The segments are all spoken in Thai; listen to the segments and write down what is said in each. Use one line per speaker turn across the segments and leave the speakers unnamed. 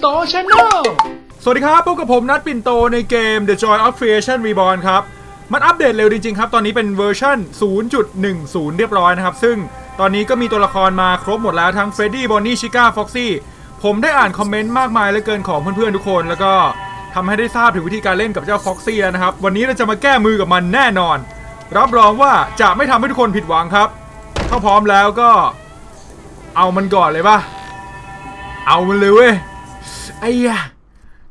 โตชาแนล
สวัสดีครับ พบกับผมนัดปิ่นโตในเกม The Joy of Creation Reborn ครับ มันอัปเดตเร็วจริง ๆ ครับ ตอนนี้เป็นเวอร์ชัน0.10 เรียบร้อยนะครับ ซึ่งตอนนี้ก็มีตัวละครมาครบหมดแล้วทั้งเฟรดดี้บอนนี่ชิก้าฟ็อกซี่ผมได้อ่านคอมเมนต์มากมายเหลือเกินของเพื่อนๆทุกคน แล้วก็ทำให้ได้ทราบถึงวิธีการเล่นกับเจ้าฟ็อกซี่แล้วนะครับ วันนี้เราจะมาแก้มือกับมันแน่นอน รับรองว่าจะไม่ทำให้ทุกคนผิดหวังครับถ้าพร้อมแล้วก็ เอามันก่อนเลยป่ะเอามันเลยเว้ย ไอ้ยะ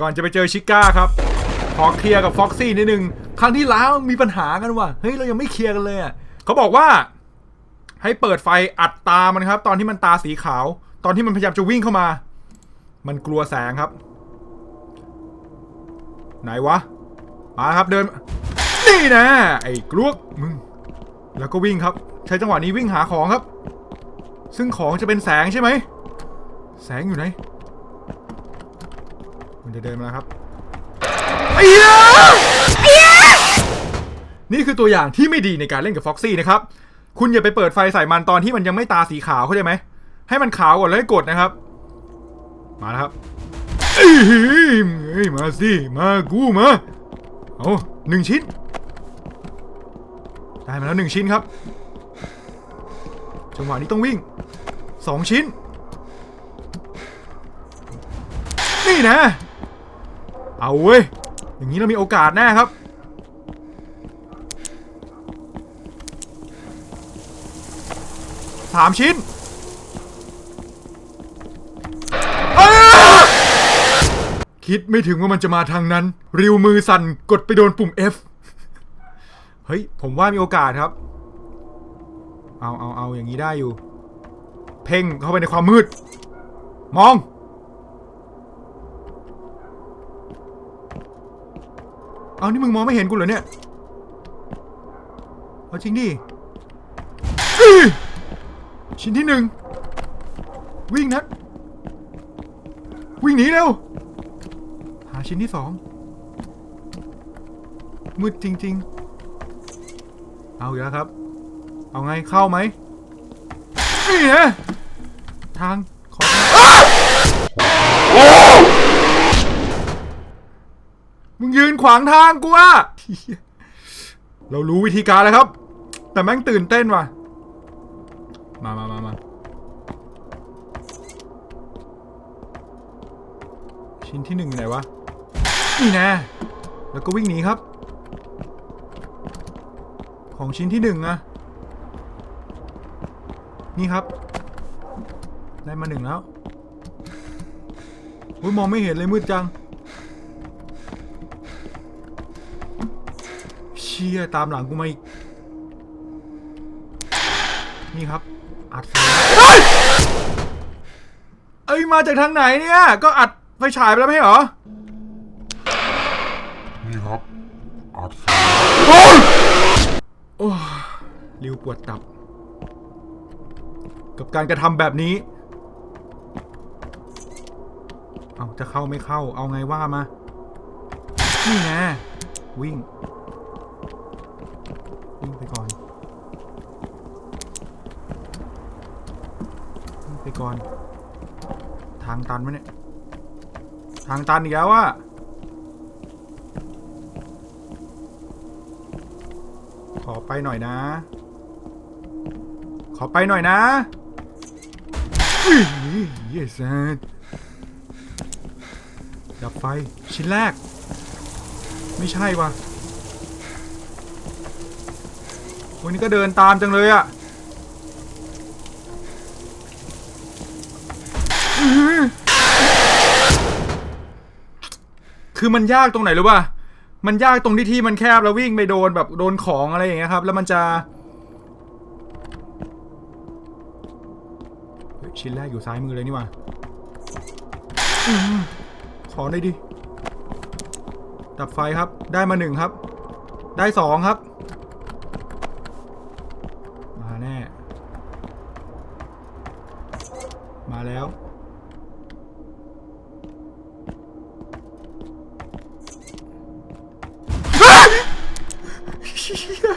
ก่อนจะไปเจอชิก้าครับ ขอเคลียร์กับฟ็อกซี่นิดนึง ครั้งที่แล้วมีปัญหากันว่ะ เฮ้ย เรายังไม่เคลียร์กันเลยอะเขาบอกว่า ให้เปิดไฟอัดตามันครับ ตอนที่มันตาสีขาว ตอนที่มันพยายามจะวิ่งเข้ามา มันกลัวแสงครับ ไหนวะ มาครับเดิน นี่นะ ไอ้กลวกมึง แล้วก็วิ่งครับ ใช้จังหวะนี้วิ่งหาของครับ ซึ่งของจะเป็นแสงใช่ไหม แสงอยู่ไหน มันจะเดินมาแล้วครับไอ้เหี้ยนี่คือตัวอย่างที่ไม่ดีในการเล่นกับฟ็อกซี่นะครับ คุณอย่าไปเปิดไฟใส่มันตอนที่มันยังไม่ตาสีขาวเข้าใจไหม ให้มันขาวก่อนแล้วให้กดนะครับ มาแล้วครับเอ้ยเอ้ยมาสิมากูมาเอาหนึ่งชิ้น ได้มาแล้วหนึ่งชิ้นครับ จังหวะนี้ต้องวิ่งสองชิ้น นี่นะ เอาเว้ย อย่างนี้เรามีโอกาสแน่ครับ สามชิ้นคิดไม่ถึงว่ามันจะมาทางนั้น ริวมือสั่นกดไปโดนปุ่ม F เฮ้ย ผมว่ามีโอกาสครับ เอาเอาเอาอย่างนี้ได้อยู่ เพ่งเข้าไปในความมืด มอง เอานี่มึงมองไม่เห็นกูเหรอเนี่ย เอาจริงดิชิ้นที่หนึ่งวิ่งนะวิ่งหนีเร็ว หาชิ้นที่สองมืดจริง ๆ เอาอีกแล้วครับ เอาไงเข้าไหมนี่นะทาง มึงยืนขวางทางกูอะเรารู้วิธีการแล้วครับ แต่แม่งตื่นเต้นว่ะ มามามามาชิ้นที่หนึ่งอยู่ไหนวะ นี่นะแล้วก็วิ่งหนีครับ ของชิ้นที่หนึ่งอะนี่ครับ ได้มาหนึ่งแล้วอุ้ยมองไม่เห็นเลยมืดจัง ชี่ยตามหลังกูมาอีก นี่ครับ อัดไฟเฮ้ยเอ้ย มาจากทางไหนเนี่ย ก็อัดไฟฉายไปแล้วไม่ใช่เหรอ
นี่ครับอัด
โอ้ยโอ้ยริวปวดตับ กับการกระทำแบบนี้ เอาจะเข้าไม่เข้า เอาไงว่ามา นี่ไงวิ่งวิ่งไปก่อน วิ่งไป ก่อน ทางตันไหมเนี่ย ทางตันอีกแล้วอะขอไปหน่อยนะ ขอไปหน่อยนะเยสดับไฟ ชิ้นแรก ไม่ใช่วะวันนี้ก็เดินตามจังเลยอะอื้ คือมันยากตรงไหนรู้ป่ะมันยากตรงที่ที่มันแคบแล้ววิ่งไปโดนแบบโดนของอะไรอย่างเงี้ยครับ แล้วมันจะชิ้นแรกอยู่ซ้ายมือเลยนี่ว่าอขอหน่อยดิ ดับไฟครับ ได้มาหนึ่งครับ ได้สองครับ มาแน่ มาแล้ว ชี่ย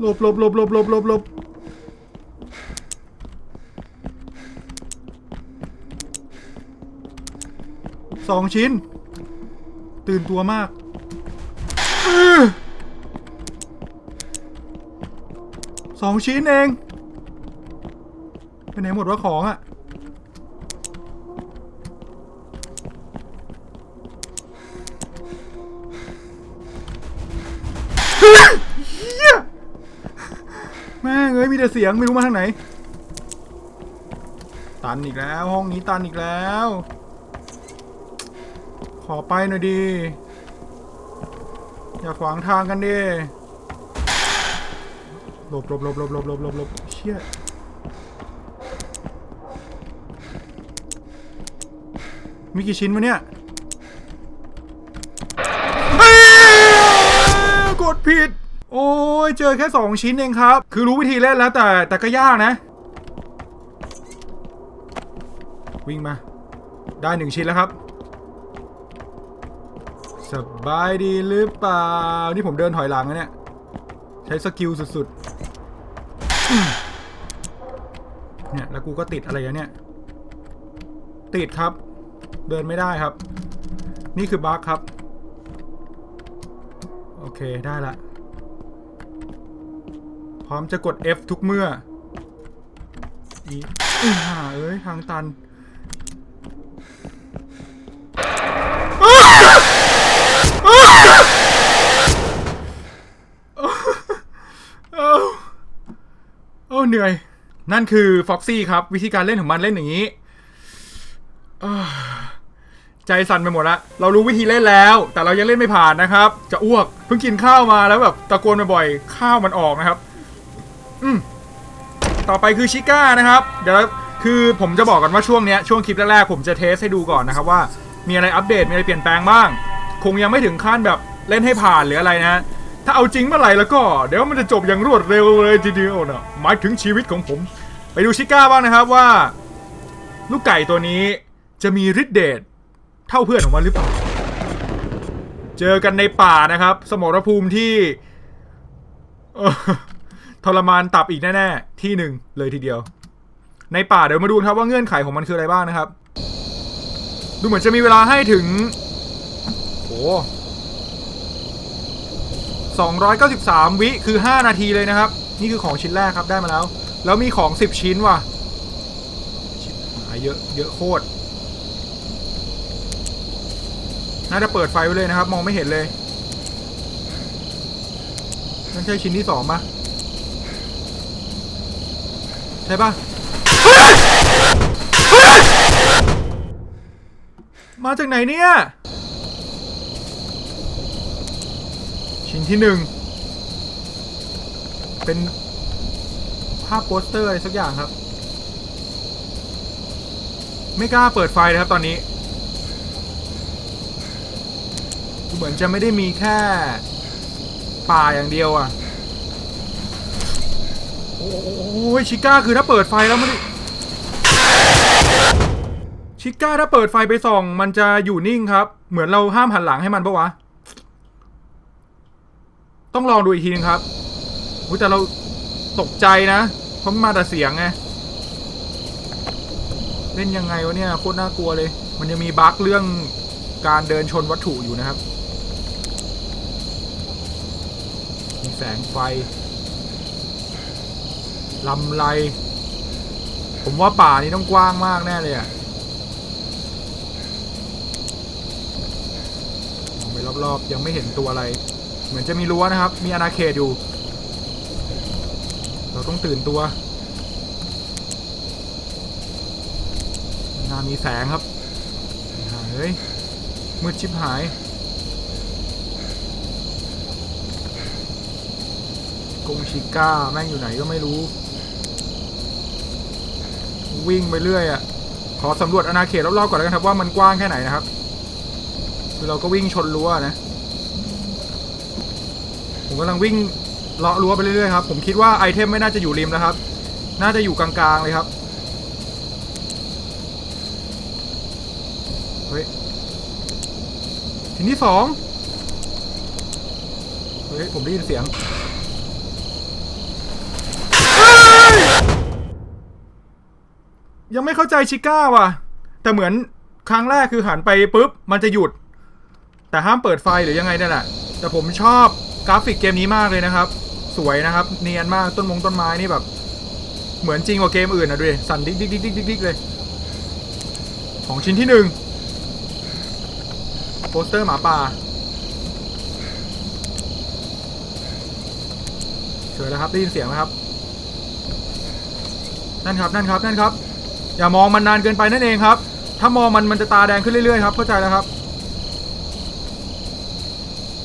หลบหลบหลบหลบหลบหลบหลบสองชิ้น ตื่นตัวมากสองชิ้นเอง ไปไหนหมดว่าของอะ่ะ มีแต่เสียงไม่รู้มาทางไหน ตันอีกแล้ว ห้องนี้ตันอีกแล้ว ขอไปหน่อยดี อย่าขวางทางกันดิหลบหลบหลบหลบหลบหลบหลบหลบเชี่ยมีกี่ชิ้นวะเนี้ยกดผิด โอ้ ยเจอแค่สองชิ้นเองครับ คือรู้วิธีเล่นแล้วแต่แต่ก็ยากนะ วิ่งมา ได้หนึ่งชิ้นแล้วครับ สบายดีหรือเปล่า นี่ผมเดินถอยหลังนะเนี่ย ใช้สกิลสุดๆ เนี่ย แล้วกูก็ติดอะไรอะเนี่ย ติดครับ เดินไม่ได้ครับ นี่คือบั๊กครับ โอเคได้ละ พร้อมจะกด F ทุกเมื่อีอ่าเอ้ย ทางตันโอ้โอ้เหนื่อย นั่นคือฟ็อกซี่ครับ วิธีการเล่นของมันเล่นอย่างนี้ใจสั่นไปหมดละ เรารู้วิธีเล่นแล้ว แต่เรายังเล่นไม่ผ่านนะครับ จะอ้วก เพิ่งกินข้าวมาแล้วแบบตะโกนบ่อยๆข้าวมันออกนะครับ อืมต่อไปคือชิก้านะครับ เดี๋ยวคือผมจะบอกกันว่าช่วงเนี้ยช่วงคลิปแรกๆผมจะเทสให้ดูก่อนนะครับว่ามีอะไรอัปเดตมีอะไรเปลี่ยนแปลงบ้าง คงยังไม่ถึงขั้นแบบเล่นให้ผ่านหรืออะไรนะ ถ้าเอาจริงเมื่อไหร่แล้วก็ เดี๋ยวมันจะจบอย่างรวดเร็วเลยทีเดียวนะหมายถึงชีวิตของผม ไปดูชิก้าบ้างนะครับว่า ลูกไก่ตัวนี้จะมีฤทธิ์เดชเท่าเพื่อนของมันหรือเปล่า เจอกันในป่านะครับ สมรภูมิที่ ทรมานตับอีกแน่ๆ ที่หนึ่งเลยทีเดียว ในป่าเดี๋ยวมาดูครับว่าเงื่อนไขของมันคืออะไรบ้างนะครับ ดูเหมือนจะมีเวลาให้ถึงโอ้293วิคือ5นาทีเลยนะครับ นี่คือของชิ้นแรกครับได้มาแล้ว แล้วมีของ10ชิ้นว่ะชิบหายเยอะเยอะโคตรน่าจะเปิดไฟไว้เลยนะครับ มองไม่เห็นเลยนั่นใช่ชิ้นที่สองปะ ใช่ปะมาจากไหนเนี่ย ชิ้นที่หนึ่ง เป็นภาพโปสเตอร์อะไรสักอย่างครับ ไม่กล้าเปิดไฟเลยครับตอนนี้ เหมือนจะไม่ได้มีแค่ป่าอย่างเดียวอะ โอ้ยชิก้าคือถ้าเปิดไฟแล้วมันชิก้าถ้าเปิดไฟไปส่อง มันจะอยู่นิ่งครับ เหมือนเราห้ามหันหลังให้มันปะวะ ต้องลองดูอีกทีนึงครับอุ๊ยแต่เราตกใจนะ เพราะมันมาแต่เสียงไง เล่นยังไงวะเนี่ยโคตรน่ากลัวเลย มันยังมีบั๊กเรื่องการเดินชนวัตถุอยู่นะครับ มีแสงไฟ ลำไรผมว่าป่านี้ต้องกว้างมากแน่เลยอะมองไปรอบๆ ยังไม่เห็นตัวอะไร เหมือนจะมีรั้วนะครับ มีอาณาเขตอยู่ เราต้องตื่นตัวงานมีแสงครับเฮ้ยมืดชิบหาย กงชิก้า แม่งอยู่ไหนก็ไม่รู้ วิ่งไปเรื่อยอะ่ะขอสำรวจอาณาเขตรอบๆก่อนแล้วกันครับว่ามันกว้างแค่ไหนนะครับคือเราก็วิ่งชนรั้วนะผมกำลังวิ่งเลาะรั้วไปเรื่อยๆครับผมคิดว่าไอเทมไม่น่าจะอยู่ริมนะครับ น่าจะอยู่กลางๆเลยครับเฮ้ยทีที่สองเฮ้ยผมได้ยินเสียง ยังไม่เข้าใจชิก้าว่ะ แต่เหมือนครั้งแรกคือหันไปปุ๊บ มันจะหยุด แต่ห้ามเปิดไฟหรือยังไงนี่ยแหละแต่ผมชอบกราฟิกเกมนี้มากเลยนะครับ สวยนะครับ เนียนมากต้นมงต้นไม้นี่แบบ เหมือนจริงกว่าเกมอื่นนะดูดิสั่นดิ๊กดิ๊กดิ๊กดิ๊กดิ๊กดิ๊กเลย ของชิ้นที่หนึ่งโปสเตอร์หมาป่าเฉยแล้วครับได้ยินเสียงไหมครับนั่นครับนั่นครับนั่นครับ อย่ามองมันนานเกินไปนั่นเองครับ ถ้ามองมันมันจะตาแดงขึ้นเรื่อยๆครับเข้าใจแล้วครับ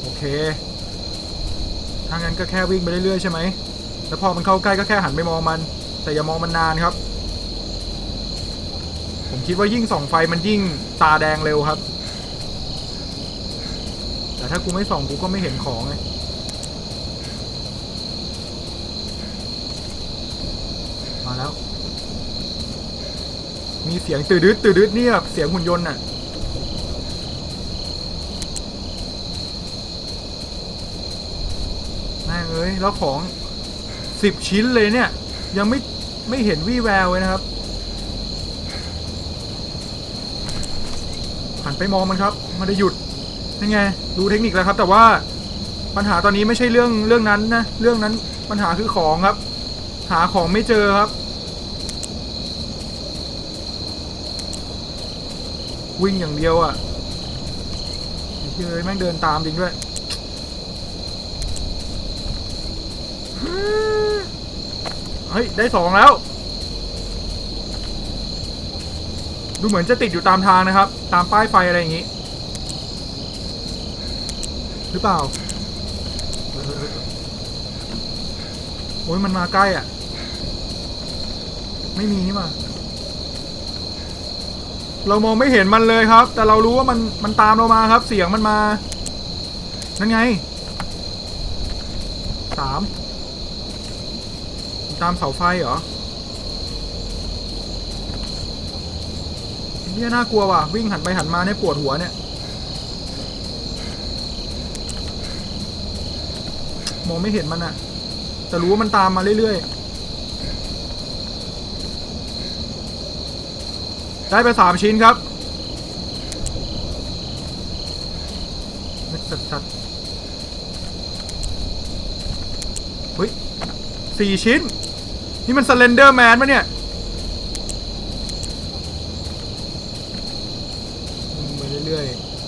โอเคถ้างั้นก็แค่วิ่งไปเรื่อยๆใช่ไหมแล้วพอมันเข้าใกล้ก็แค่หันไปมองมัน แต่อย่ามองมันนานครับ ผมคิดว่ายิ่งส่องไฟมันยิ่งตาแดงเร็วครับ แต่ถ้ากูไม่ส่องกูก็ไม่เห็นของไงมาแล้ว มีเสียงตืดดึดตืดดึดเนี่ยเสียงหุ่นยนต์น่ะแม่งเอ้ยแล้วของสิบชิ้นเลยเนี่ย ยังไม่ไม่เห็นวี่แววเลยนะครับหันไปมองมันครับ มันจะหยุดนั่ไงรู้เทคนิคแล้วครับ แต่ว่าปัญหาตอนนี้ไม่ใช่เรื่องเรื่องนั้นนะ เรื่องนั้นปัญหาคือของครับ หาของไม่เจอครับ วิ่งอย่างเดียวอะ่ะไอ้เฮ้ยแม่งเดินตามจริงด้วยเฮ้ย ได้สองแล้ว ดูเหมือนจะติดอยู่ตามทางนะครับ ตามป้ายไฟอะไรอย่างนี้ หรือเปล่า โอ้ยมันมาใกล้อะ ไม่มีนี่มา เรามองไม่เห็นมันเลยครับ แต่เรารู้ว่ามันมันตามเรามาครับ เสียงมันมา นั่นไงสามตามเสาไฟเหรอเนี่ยน่ากลัวว่ะ วิ่งหันไปหันมาเนี่ยปวดหัวเนี่ย มองไม่เห็นมันอะแต่รู้ว่ามันตามมาเรื่อยๆ ได้ไปสามชิ้นครับเม็ดสัดๆเฮ้ยสี่ชิ้น นี่มันสเลนเดอร์แมนปะเนี่ยวิ่งไปเรื่อย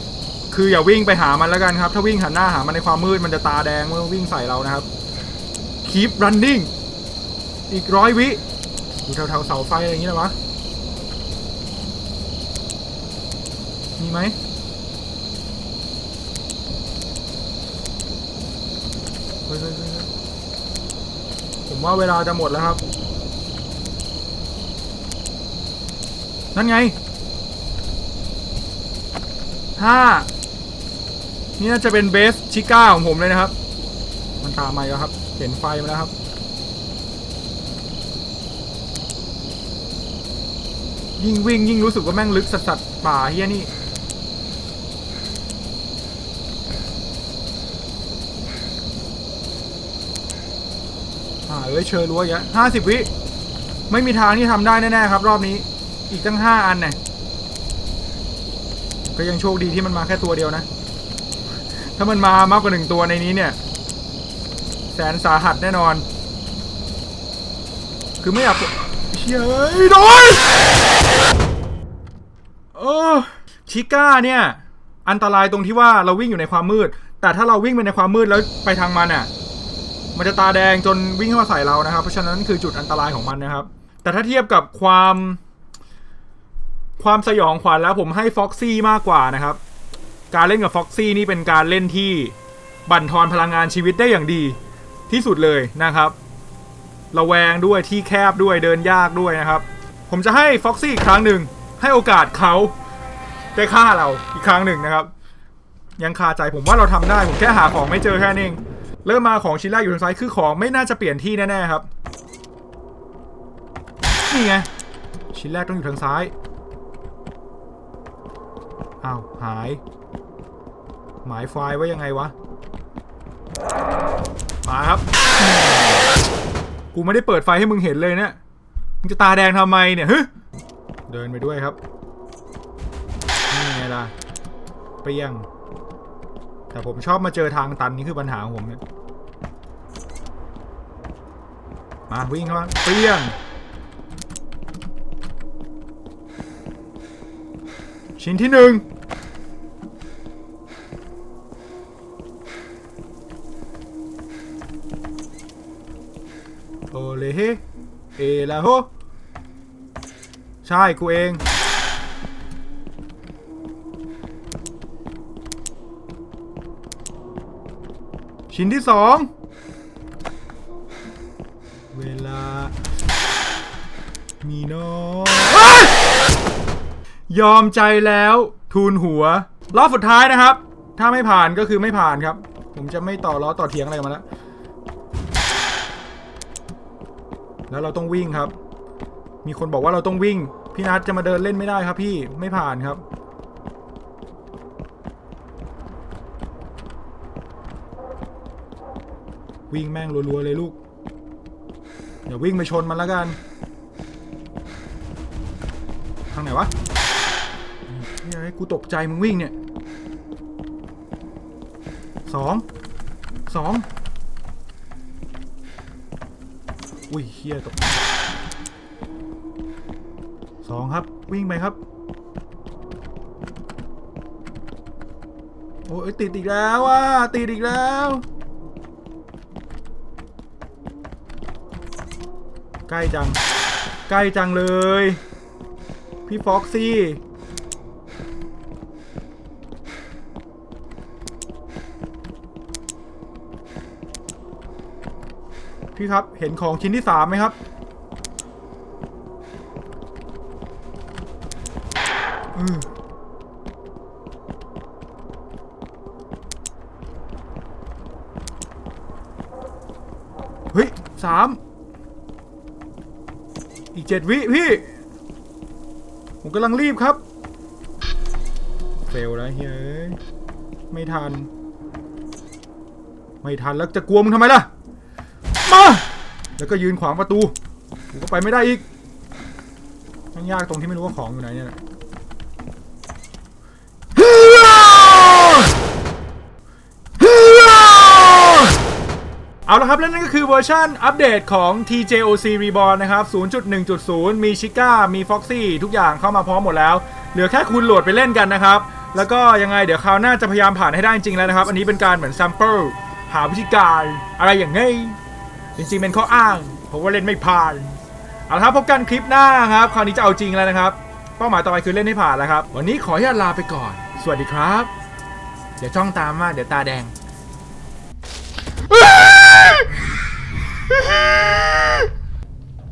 ๆ คืออย่าวิ่งไปหามันแล้วกันครับ ถ้าวิ่งหันหน้าหามันในความมืดมันจะตาแดงเมื่อวิ่งใส่เรานะครับ keep running อีกร้อยวิอยู่แถวๆเสาไฟอะไรอย่างนี้นะวะ มีไหมเฮ้ยผมว่าเวลาจะหมดแล้วครับ นั่นไงห้านี่น่าจะเป็นเบสชิก้าของผมเลยนะครับ มันตามมาแล้วครับ เห็นไฟมาแล้วครับยิ่งวิ่งยิ่งรู้สึกว่าแม่งลึกสัสสัสป่าเฮียนี่ เอ้ยเชิญรั้วเยอะห้าสิบวิ ไม่มีทางที่ทำได้แน่ๆครับ รอบนี้ อีกตั้งห้าอันเนี่ยก็ยังโชคดีที่มันมาแค่ตัวเดียวนะ ถ้ามันมามากกว่าหนึ่งตัวในนี้เนี่ย แสนสาหัสแน่นอน คือไม่อยากเฮ้ยโดนเออชิก้าเนี่ย อันตรายตรงที่ว่าเราวิ่งอยู่ในความมืด แต่ถ้าเราวิ่งไปในความมืดแล้วไปทางมันอะ มันจะตาแดงจนวิ่งเข้ามาใส่เรานะครับ เพราะฉะนั้นคือจุดอันตรายของมันนะครับ แต่ถ้าเทียบกับความ ความสยองขวัญแล้วผมให้ฟ็อกซี่มากกว่านะครับ การเล่นกับฟ็อกซี่นี่เป็นการเล่นที่บั่นทอนพลังงานชีวิตได้อย่างดีที่สุดเลยนะครับ ระแวงด้วยที่แคบด้วยเดินยากด้วยนะครับ ผมจะให้ฟ็อกซี่อีกครั้งหนึ่งให้โอกาสเขาได้ฆ่าเราอีกครั้งหนึ่งนะครับ ยังคาใจผมว่าเราทำได้ผมแค่หาของไม่เจอแค่นั้ เริ่มมาของชิ้นแรกอยู่ทางซ้ายคือของไม่น่าจะเปลี่ยนที่แน่ๆครับนี่ไงชิ้นแรกต้องอยู่ทางซ้ายอ้าวหาย หมายไฟล์ไว้ยังไงวะมาครับ กูไม่ได้เปิดไฟให้มึงเห็นเลยเนี่ยมึงจะตาแดงทำไมเนี่ยฮึเดินไปด้วยครับนี่ไงล่ะเปรี้ยง แต่ผมชอบมาเจอทางตันนี่คือปัญหาของผมเนี่ยมาวิ่งเข้ามาเปรี้ยงชิ้นที่หนึ่งโอเลเฮเอลาโฮใช่กูเอง ชิ้นที่สองเวลา มีน้อยยอมใจแล้วทูนหัว รอบสุดท้ายนะครับ ถ้าไม่ผ่านก็คือไม่ผ่านครับ ผมจะไม่ต่อล้อต่อเถียงอะไรกับมาแล้ว แล้วเราต้องวิ่งครับ มีคนบอกว่าเราต้องวิ่ง พี่นัทจะมาเดินเล่นไม่ได้ครับพี่ไม่ผ่านครับ วิ่งแม่งรัวๆเลยลูกเดี๋ยววิ่งไปชนมันแล้วกัน ทางไหนวะเฮ้ยให้กูตกใจมึงวิ่งเนี่ยสองสองอุ้ยเฮียตกสองครับ วิ่งไปครับ โอ้ยติดอีกแล้วอะติดอีกแล้ว ใกล้จัง ใกล้จังเลย พี่ฟ็อกซี่ พี่ครับเห็นของชิ้นที่สามไหมครับ อืมเฮ้ยสาม อีก เจ็ดวิพี่ ผมกำลังรีบครับ เฟลแล้วเฮ้ย ไม่ทัน ไม่ทันแล้วจะกลัวมึงทำไมล่ะ มา แล้วก็ยืนขวางประตู กูก็ไปไม่ได้อีกมันยากตรงที่ไม่รู้ว่าของอยู่ไหนเนี่ย เอาละครับ และนั่นก็คือเวอร์ชันอัปเดตของ TJOC Reborn นะครับ 0.1.0 มีชิก้า มี Foxy ทุกอย่างเข้ามาพร้อมหมดแล้ว เหลือแค่คุณโหลดไปเล่นกันนะครับ แล้วก็ยังไงเดี๋ยวคราวหน้าจะพยายามผ่านให้ได้จริงๆแล้วนะครับ อันนี้เป็นการเหมือน sample หาวิธีการอะไรอย่างงี้จริงๆเป็นข้ออ้างเพราะว่าเล่นไม่ผ่าน เอาละครับพบกันคลิปหน้าครับ คราวนี้จะเอาจริงแล้วนะครับ เป้าหมายต่อไปคือเล่นให้ผ่านแล้วครับ วันนี้ขออนุญาตลาไปก่อน สวัสดีครับ เดี๋ยวจ้องตามมาเดี๋ยวตาแดง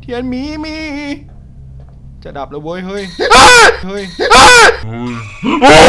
เทียนมีมี จะดับแล้วเว้ยเฮ้ย เฮ้ย
เฮ้ย